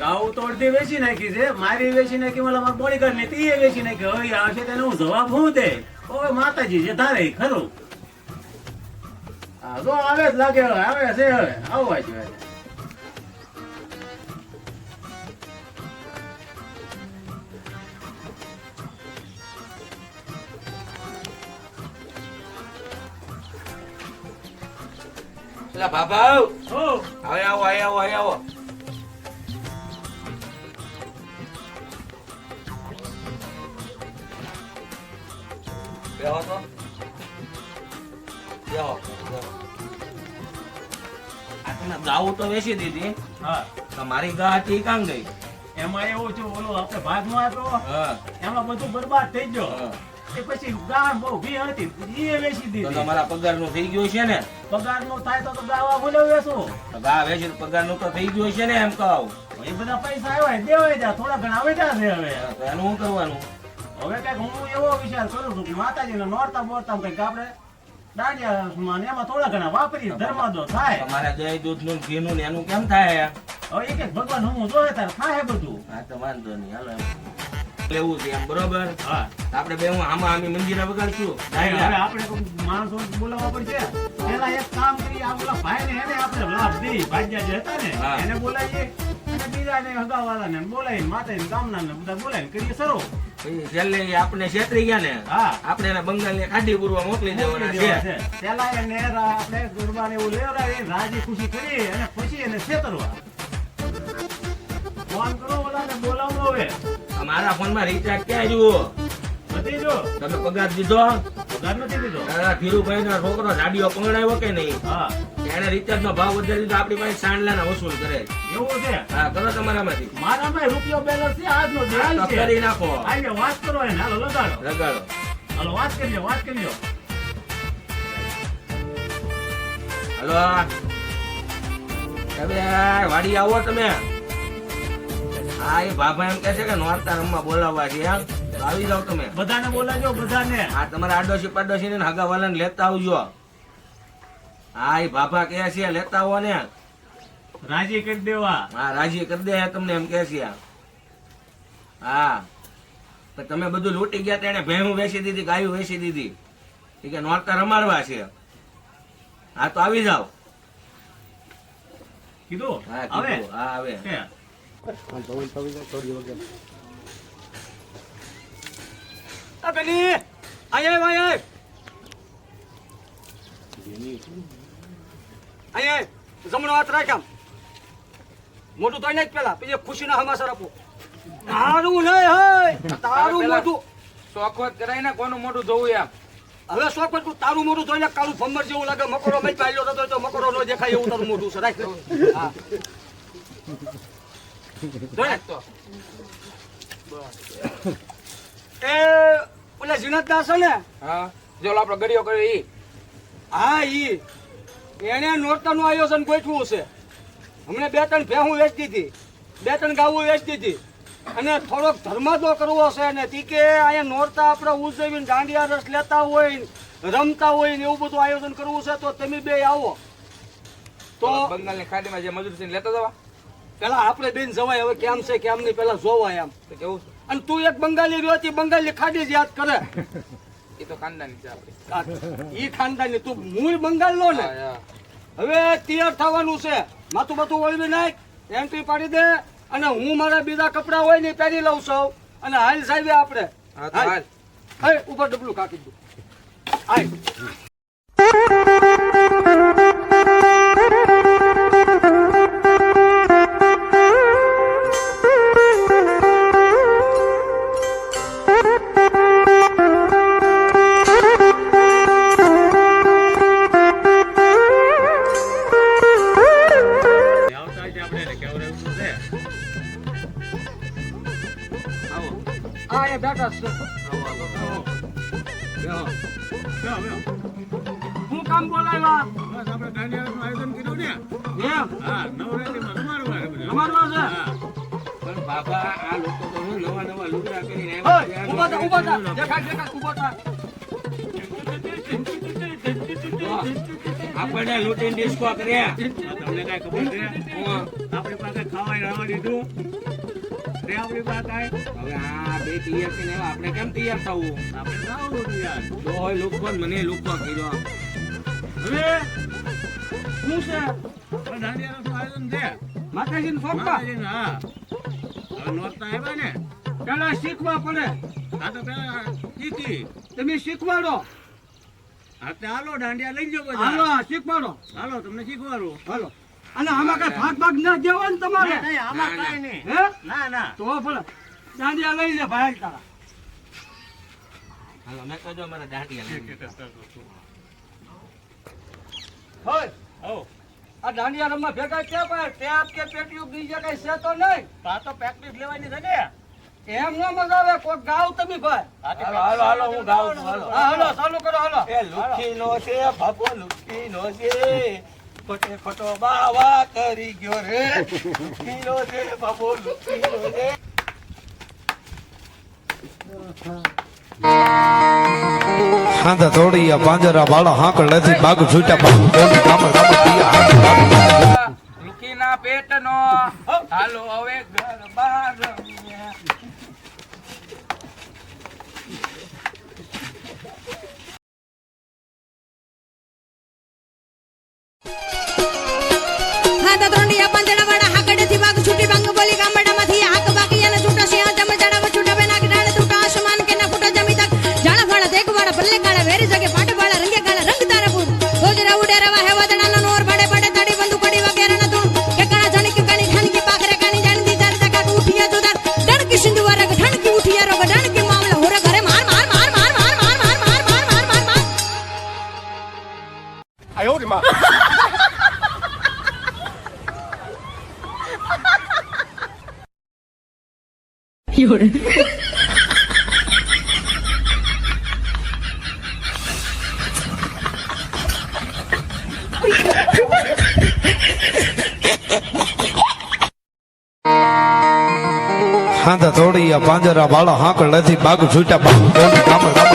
ગાઉ તો અડધી વેચી નાખી છે મારી વેચી નાખી મને મારા બોડીગાર્ડ ને તીએ વેચી નાખી. હવે આવશે તેનો હું જવાબ હું દે? ઓય માતાજી જે તારે ખરું. હા તો આવે જ લાગે હવે આવે છે હવે આવવા જોઈએ હવે આવો અહીં આવો અહીં આવો. બેહો તો બેહો બેહો. આ તમે ગાવું તો વેચી દીધી. હા. તો ગા હતી કામ ગઈ. એમાં એવું છે ઓલો આપણે ભાગ નો એમાં બધું બરબાદ થઈ ગયો. એ પછી ગામ બહુ ભી હતી એ વેચી દીધી. તમારા પગારનું થઈ ગયું છે ને? પગાર નો થાય તો તો ગાવા બોલે વેચો. તો ગા વેચી પગારનું તો થઈ ગયું છે ને એમ કહું. એ બધા પૈસા આવ્યા દેવાય જા થોડા ઘણા વેચા છે હવે. એનું શું કરવાનું? હવે કંઈક હું એવો વિચાર કરું છું કે માતાજીને નોરતા બોરતા કંઈક આપણે દાંડિયામાં એમાં થોડા ઘણા વાપરી ધર્માદો થાય. તમારા જય દૂધનું ઘી નું એનું કેમ થાય હવે એક એક ભગવાન હું જોયે તારે થાય બધું. હા તો વાંધો નહીં હાલો. લેવું છે એમ બરોબર? હા. આપણે બે હું આમાં આમી મંદિરે વગાડશું. હવે આપણે માણસો બોલાવવા પડશે. પેલા એક કામ કરી આ બોલા ભાઈ ને એને આપણે લાભ દઈ ભાગ્યા જે હતા ને એને બોલાવીએ. અને બીજા ને હગાવાળા ને બોલાવી માતા ગામના ને બધા બોલાવી કરીએ સરો છેલ્લે આપણે છેતરી ગયા ને હા. આપણે એને બંગાળની ખાડી પૂરવા મોકલી દેવાના છે. છે. પેલા એને આપણે ગુરબાને એવું લેવડાવી રાજી ખુશી કરી અને પછી એને છેતરવા. ફોન કરો ઓલાને બોલાવો હવે. મારા ફોનમાં રિચાર્જ ક્યાં જુઓ જો. તમે પગાર દીધો? પગાર નથી દીધો. ધીરુભાઈ નો છોકરો જાડીઓ પંગડાયો કે નહીં? હા. એને રિચાર્જ નો ભાવ વધારી દીધો આપણી પાસે સાંડલાના વસૂલ કરે એવું છે? હા કરો તમારામાંથી. મારામાં રૂપિયો બેલેન્સ છે આજનો તો દિવાલ છે. કરી નાખો. આજે વાત કરો એને. હાલો લગાડો. લગાડો. હાલો વાત કરી લો વાત કરી લો હલો તમે વાડી આવો તમે. હા એ બાબા એમ કે છે કે નોરતા રમવા બોલાવવા છે એમ. આવી જાવ તમે. બધાને બોલાજો બધાને. હા તમારા આડોશી પાડોશી ને હગા વાળાને લેતા આવજો. હા એ બાબા કે છે લેતા આવો ને. રાજી કરી દેવા. હા રાજી કરી દે તમને એમ કે છે. હા. તો તમે બધું લૂંટી ગયા તેને ભેણું વેચી દીધી ગાયું વેચી દીધી. એ કે નોરતા રમાડવા છે. હા તો આવી જાવ કીધું? હા કીધું. હા આવે. કે આ પેલી આય આય આય આય. જમણો હાથ રાખ આમ. મોટું તો જ પેલા. પછી ખુશીના હમાસર આપો. તારું નહીં હે તારું મોટું શોખવત કરાય ને કોનું મોઢું જોવું એમ? હવે શોખ તું તારું મોટું જોઈને કાળું ભમર જેવું લાગે. મકરો મેં પાડ્યો હતો તો મકરો ન દેખાય એવું તારું મોટું છે. રાખ. હા. જોઈ તો. એ ઓલા જીનત દાસ ને? હા. જો આપડે આપણો ગળિયો કર્યો ઈ હા ઈ. એને નોરતાનું આયોજન ગોઠવું છે. હમણે બે ત્રણ ભેહું વેચતી હતી બે ત્રણ ગાવું વેચતી હતી અને થોડોક ધર્માદો કરવો છે ને તી કે અહીંયા નોરતા આપણે ઉજવીને દાંડિયા રસ લેતા હોય રમતા હોય ને એવું બધું આયોજન કરવું છે તો તમે બે આવો. તો બંગાળની ખાડીમાં જે મજૂર છે લેતા જવા? પેલા આપણે બેન જવાય હવે કેમ છે કેમ નહીં પેલા જોવાય એમ. કેવું છે? અને તું એક બંગાળી રહ્યો હતી બંગાળની ખાડી જ યાદ કરે. એ તો ખાનદાની છે આપણી. આ ખાનદાની તું મૂળ બંગાળ લો ને. હવે તૈયાર થવાનું છે. માથું બાથું વળવી નાખ એન્ટ્રી પાડી દે અને હું મારા બીજા કપડા હોય ને પહેરી લઉં સૌ અને હાલ સાહેબ આપણે. હાલ, ઉપર ડબલું કાકી દઉં હાલ હા એ બેઠા છે. હું કામ બોલાવ્યા બસ આપણે દાંડિયાનું આયોજન કર્યું ને એમ હા નવરાત્રીમાં રમાડવા રમાડવા છે? પણ બાબા આ લોકો તો હું નવા નવા લુગડા કરીને. ઊભા થા, ઊભા થા. દેખાય, દેખાય, થા. આપણે લૂંટીને ડિસ્કો કર્યા તમને કઈ ખબર છે હું પાસે ખાવાય રહેવા દીધું તે આપણી પાસે કાંઈ? હવે આ બે તૈયાર થઈને આવ્યા, આપણે કેમ તૈયાર થવું? આપણે ખાવું યાર ડોહોય લુખો ને મને લુખો કર્યો હવે? શું છે? દાંડિયાનું આયોજન છે? માતાજીને ફોટો માતાજીને, હા. હવે નોરતા આવ્યા ને. પેલા શીખવા પડે. આ તો પેલા શીખી. તમે શીખવાડો. હા તે હાલો દાંડિયા લઈ જાઓ હાલો શીખવાડો. હાલો તમને શીખવાડું. હાલો. અને આમાં કઈ ભાગ ભાગ ના દેવાનો ને તમારે? નહીં, નહીં, આમાં ના, નહીં. હે? ના ના. તો ભલે દાંડિયા લઈ લે ભાઈ તારા. હાલો મેં કહેજો મારા દાંડિયા લઈ હોય. આવો. આ દાંડિયા રમવા ભેગા છે ભાઈ ટેપ કે પેટીયું બીજે કઈ છે તો નહીં. આ તો પ્રેક્ટિસ લેવાની છે ને. એમ ન મજા આવે કોઈ ગાવ તમે ભાઈ. હાલો હાલો હું છું. હાલો. હાલો ચાલુ કરો હાલો. એ લુખીનો છે ભગો લુખી નો છે. ખોટે ખોટો બાવા કરી ગયો રે. લુખીનો છે બાબો લુખીનો છે હાંધા થોડિયા પાંજરા વાળા હાંકળ નથી બાગ છૂટ્યા બાગ કામ કામ પિયા લુકીના પેટનો હાલો હવે 哎呦我的妈！有人。હાંધા તોડી પાંજરા વાળા હાંકળ નથી બાગ છૂટા બાગ કામ